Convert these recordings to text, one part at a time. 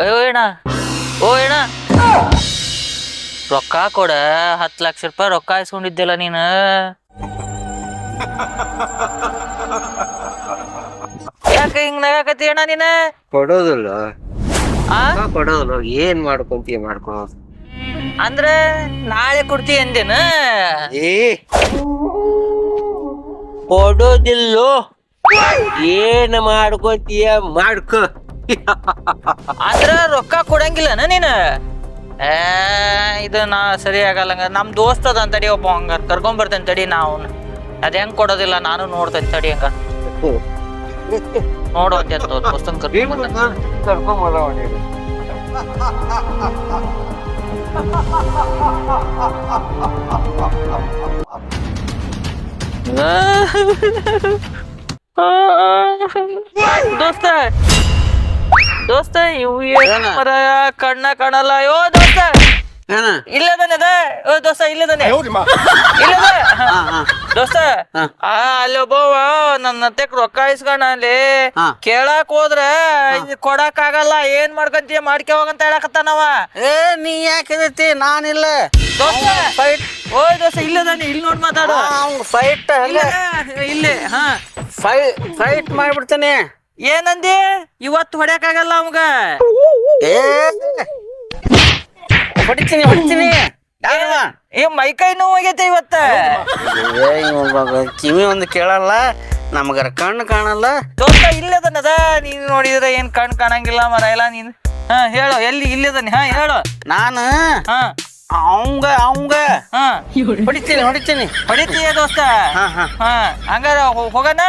ಅಯ್ಯೋ ಅಣ್ಣ. ಓ ಅಣ್ಣ. ರೊಕ್ಕ ಕೊಡ ಹತ್ತು ಲಕ್ಷ ರೂಪಾಯಿ ರೊಕ್ಕ ಇಸ್ಕೊಂಡಿದ್ದಿಲ್ಲ ನೀನು. ಯಾಕೆ ಹಿಂಗ್ ನಗಾಕತಿ ಅಣ್ಣ ನೀನ? ಕೊಡೋದಿಲ್ಲ. ಆ? ಕೊಡೋದಿಲ್ಲ. ಏನ್ ಮಾಡ್ಕೊಂತೀಯ ಮಾಡ್ಕೊ. ಅಂದ್ರೆ ನಾಳೆ ಕೊಡ್ತೀಯ ಅಂದೇನ? ಏ. ಕೊಡೋದಿಲ್ಲೋ? ಏನ್ ಮಾಡ್ಕೋತೀಯ? ಮಾಡ್ಕೋ. ಆದ್ರ ರೊಕ್ಕ ಕೊಡಂಗಿಲ್ಲನ ನೀನ? ಏ ಇದು ನಾ ಸರಿ ಆಗಲ್ಲಂಗ ನಮ್ ದೋಸ್ತ ಅದ ತಡಿ ಒಬ್ಬ ಹಂಗ ಕರ್ಕೊಂಡ್ ತಡಿ ನಾ ಅವ್ನ ಅದ ಹೆಂಗ್ ಕೊಡೋದಿಲ್ಲ ನಾನು ನೋಡ್ತೇನೆ ತಡಿ ಹಂಗ. ನೋಡು ಅಂತ ದೋಸ್ತನ್ ಕರ್ಕೊಂಡ್ ದೋಸ್ತ. ದೋಸ್ತ ಇವು ಮರ ಕಣ್ಣ ಕಾಣಲ್ಲ. ಅಯ್ಯೋ ದೋಸ್ತ. ಏನ? ಇಲ್ಲದಾನೆ ಅದ? ಓ ದೋಸ್ತ ಇಲ್ಲದಾನೆ ಇಲ್ಲದ ದೋಸ್ತ ಆ ಅಲ್ಲಿ ಒಬ್ಬವ ನನ್ನ ರೊಕ್ಕ ಇಸ್ಕೊಂಡ ಅಲ್ಲಿ ಕೇಳಕ್ ಹೋದ್ರ ಕೊಡಕ್ ಆಗಲ್ಲ. ಏನ್ ಮಾಡ್ಕಂತೀಯ? ಮಾಡ್ಕೆ ಹೋಗಂತ ಹೇಳಕತ್ತಾನವ ಏ ನೀ ಯಾಕೆ ಇದೈತಿ ನಾನಿಲ್ಲ. ದೋಸ್ತ. ದೋಸ್ತ ಇಲ್ಲದಾನೆ ಇಲ್ಲಿ ನೋಡಿ ಮಾತಾಡು. ಫೈಟ್ ಇಲ್ಲ ಇಲ್ಲೇ ಹಾ. ಫೈಟ್ ಮಾಡ್ಬಿಡ್ತೇನೆ. ಏನಂದಿ? ಇವತ್ತು ಹೊಡ್ಯಾಕಾಗಲ್ಲ ಅವಂಗ. ಏ ಹೊಡಿತೀನಿ ಹೊಡಿತೀನಿ. ಯಾರವ? ಏ ಮೈಕೈ ನೋವು ಆಗೈತೆ ಇವತ್ತ. ಏ ಇವಾಗ ಕಿವಿ ಒಂದು ಕೇಳಲ್ಲ ನಮಗರ ಕಣ್ಣು ಕಾಣಲ್ಲ. ದೋಸ್ತ ಇಲ್ಲದನದ ನೀನ್ ನೋಡಿದ್ರೆ ಏನ್ ಕಣ್ ಕಾಣಂಗಿಲ್ಲ ಮರ ಇಲ್ಲ ನೀನ್. ಹಾ ಹೇಳು ಎಲ್ಲಿ ಇಲ್ಲದನಿ? ಹಾ ಹೇಳು. ನಾನು ಹಾ. ಅವಂಗ ಅವಂಗ ಹಾ. ಹೊಡಿತೀನಿ ಹೊಡಿತೀನಿ. ಹೊಡಿತೀಯ ದೋಸ್ತ? ಹಾ ಹಾ. ಹಾ. ಹಂಗಾರ ಹೋ- ಹೋಗಣ?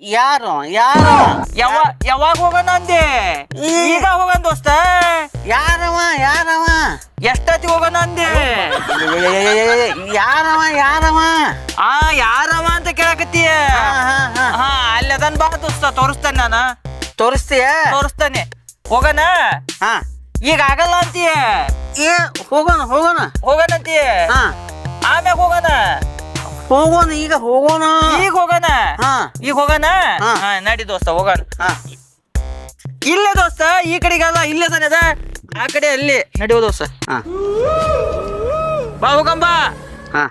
ಯಾರು? ಯಾರು? ಯಾವ ಯಾವಾಗ ಹೋಗೋಣ ಅಂದೆ? ಈಗ ಹೋಗಣ ದೋಸ್ತ? ಯಾರವ? ಯಾರವ? ಎಷ್ಟೊತ್ತಿಗೆ ಹೋಗೋಣ ಅಂದೆ? ಯಾರವ? ಯಾರವ? ಆ ಯಾರವ ಅಂತ ಕೇಳಕತ್ತೀಯ? ಹಾ, ಹಾ, ಹಾ. ಹಾ ಅಲ್ಲಿ ಅದನ್ ಬಾ ದೋಸ್ತ ತೋರಿಸ್ತಾನೆ ನಾನು. ತೋರಿಸ್ತೀಯ? ತೋರಿಸ್ತಾನೆ. ಹೋಗಣ? ಹಾ. ಈಗ ಆಗಲ್ಲ ಅಂತೀಯ ಏ ಹೋಗೋಣ ಹೋಗೋಣ ಹೋಗೋಣ ಅಂತೀಯ ಹಾ ಆಮ್ಯಾಗ ಹೋಗೋಣ ಹೋಗೋಣ ಈಗ ಹೋಗೋಣ ಈಗ ಹೋಗೋಣ ಹಾ ಈಗ ಹೋಗೋಣ ಹಾ. ಹಾ ನಡಿ ದೋಸ್ತ ಹೋಗೋಣ ಹಾ ಇಲ್ಲೇ ದೋಸ್ತ ಈ ಕಡೆಗಲ್ಲ ಇಲ್ಲೇ ತಾನೆ ಅದ ಆ ಕಡೆ ಅಲ್ಲಿ ನಡಿ ದೋಸ್ತ ಹಾ ಬಾ ಹೋಗಂಬ ಹಾ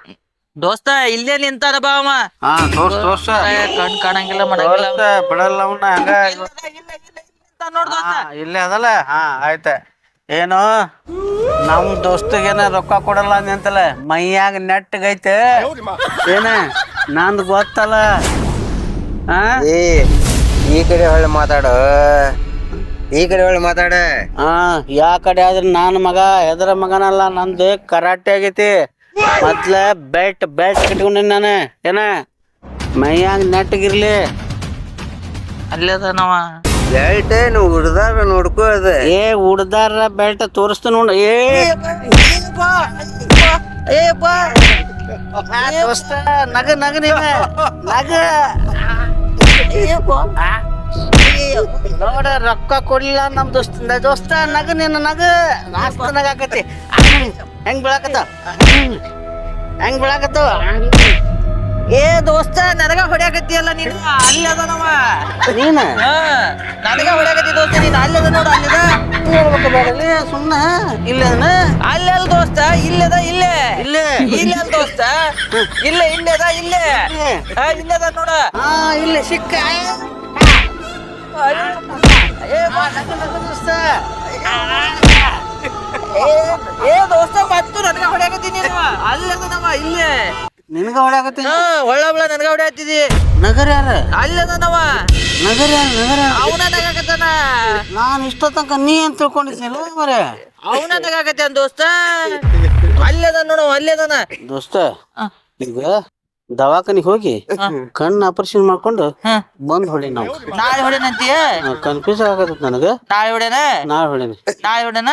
ದೋಸ್ತ ಇಲ್ಲೇ ನಿಂತಾನ ಬಾ ಅವ ಹಾ ತೋರ್ಸ್ ತೋರ್ಸ ಏ, ಕಣ್ ಕಾಣಂಗಿಲ್ಲ ಮಾಡಂಗಿಲ್ಲ ತೋರ್ಸ ಬಿಡಲ್ಲ ಅವನ್ನ ಹಂಗ ಇಲ್ಲ, ಇಲ್ಲ, ಇಲ್ಲ, ಇಲ್ಲ ನೋಡ್ ದೋಸ್ತ ಹಾ, ಇಲ್ಲೇ ಅದಲ್ಲ ಹಾ ಆಯ್ತ ಏನು? ನಮ್ ದೋಸ್ತಗೇನ ರೊಕ್ಕ ಕೊಡಲ್ಲ ನಿಂತಲ್ಲ ಮೈಯಾಗ ನೆಟ್ಟಗೈತೆ ಏನ? ನಂದು ಗೊತ್ತಲ್ಲ. ಆ? ಏ ಈ ಕಡೆ ಹೊಳ್ಳಿ ಮಾತಾಡ. ಈ ಕಡೆ ಹೊಳ್ಳಿ ಮಾತಾಡ. ಆ ಯಾ ಕಡೆ ಆದ್ರೆ ನಾನ್ ಮಗ ಹೆದರ ಮಗನಲ್ಲ ನಂದು ಕರಾಟೆ ಆಗೈತಿ. ಮೊದ್ಲ ಬೆಲ್ಟ್ ಬೆಲ್ಟ್ ಕಟ್ಕೊಂಡಿನಿ ನಾನು. ಏನ? ಮೈಯಾಗ ನೆಟ್ಟಗಿರ್ಲಿ ಅಲ್ಲೇ ಅದಾನವ ಬೆಲ್ಟ್ ನೀವು ಹುಡ್ದಾರ ನೋಡ್ಕೋ ಅದ. ಏ ಉಡ್ದಾರ ಬೆಲ್ಟ್ ತೋರಿಸ್ತ ನೋಡ. ಏ! ಏ ಬಾ ದೋಸ್ತ ನಗ ನಗ ನೀವ. ನಗ. ನೋಡ ರೊಕ್ಕ ಕೊಡ್ಲಿಲ್ಲ ನಮ್ ದೋಸ್ತ ದೋಸ್ತ ನಗ ನಿನ್ನ ನಗ. ನಾಸ್ತ ನಗ ಆಕತಿ. ಹೆಂಗ್ ಬೀಳಾಕತ್ತ? ಹೆಂಗ್ ಬೀಳಾಕತ್ತ? ಏ ದೋಸ್ತ ನನಗ ಹೊಡ್ಯಾಕತ್ತಿಯಲ್ಲ ನೀನು? ಅಲ್ಲಿ ಅದಾನವ ನೀನ? ಹಾ ನನಗ ಹೊಡ್ಯಾಕತ್ತಿ ದೋಸ್ತ ನೀನು. ಅಲ್ಲಿ ಅದ ನೋಡು ಅಲ್ಲಿದ ಹೇಳ್ಬೇಕು ಬೇಡಲಿ ಸುಮ್ಮನೆ ಇಲ್ಲ ಅಲ್ಲಿ ಅಲ್ಲ ದೋಸ್ತ ಇಲ್ಲದ ಇಲ್ಲೇ. ಇಲ್ಲೇ? ಇಲ್ಲ ಅಲ್ಲ ದೋಸ್ತ. ಇಲ್ಲೇ ಇಲ್ಲೇ ಅದ ಇಲ್ಲೇ. ಇಲ್ಲದ ಇಲ್ಲೇ ಅದ ನೋಡ. ಹಾ ಇಲ್ಲ ಸಿಕ್ಕ. ಏ ದೋಸ್ತ. ಏ- ಏ ದೋಸ್ತ ಮತ್ತು ನನಗ ಹೊಡ್ಯಾಕತ್ತಿ ನೀನು. ಅಲ್ಲಿ ಅದಾನವ ಇಲ್ಲೇ. ನಿನಗ ಹೊಡ್ಯಾಕತ್ತಿ ಹಾ ಒಳ್ಳ ಒಳ್ಳ ನನಗ ಹೊಡ್ಯಾತಿದಿ ನಗರ ಯಾರ? ಅಲ್ಲಿ ಅದಾನವ ನಗರ ಯಾರ? ನಗರ? ಅವನ ನಗಾಕತ್ತಾನ. ನಾನು ಇಷ್ಟ ತನಕ ನೀ ಅಂತ ತಿಳ್ಕೊಂಡಿದ್ದೀನಲ್ಲ ಮರೆ ಅವನ ನಗಾಕತ್ತಾನ ದೋಸ್ತ. ಅಲ್ಲಿ ಅದ ನೋಡು ಅಲ್ಲಿ ಅದಾನ ದೋಸ್ತ ಈಗ ದವಾಖಾನಿಗೆ ಹೋಗಿ ಕಣ್ಣು ಆಪರೇಷನ್ ಮಾಡ್ಕೊಂಡು ಬಂದ್ ಹೊಡಿ ನಾವು. ನಾಳೆ ಹೊಡೆನಂತೀಯ ಕನ್ಫ್ಯೂಸ್ ಆಗತ್ತ ನನಗ. ನಾಳೆ ಹೊಡೆನ? ನಾಳೆ ಹೊಡೆನ. ನಾಳೆ ಹೊಡೆನ?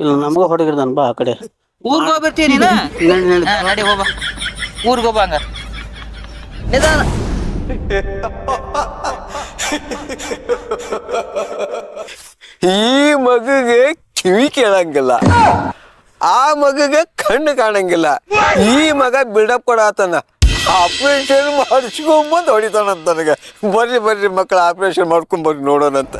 ಇಲ್ಲ ನಮಗ ಹೊಡಗಿರ್ದಾನ ಬಾ ಆ ಕಡೆ. ಊರ್ಗ್ ಹೋಗ್ಬಿಡ್ತೀಯ ನೀನು? ನಡಿ ನಡಿ. ಹಾ, ಹೋಗ ಊರ್ಗ್ ಹೋಗ ನಿಧಾನ. ಈ ಮಗುಗೆ ಕಿವಿ ಕೇಳಂಗಿಲ್ಲ. ಆ ಮಗುಗೆ ಕಣ್ಣು ಕಾಣಂಗಿಲ್ಲ. ಈ ಮಗ ಬಿಲ್ಡಪ್ ಕೊಡಾತನ. ಆಪರೇಷನ್ ಮಾಡಿಸ್ಕೊಂಬಂದು ಹೊಡಿತಾನಂತ ನನಗೆ. ಬರ್ರಿ ಬರ್ರಿ ಮಕ್ಕಳ ಆಪರೇಷನ್ ಮಾಡ್ಕೊಂಬರ್ರಿ ನೋಡೋಣಂತ.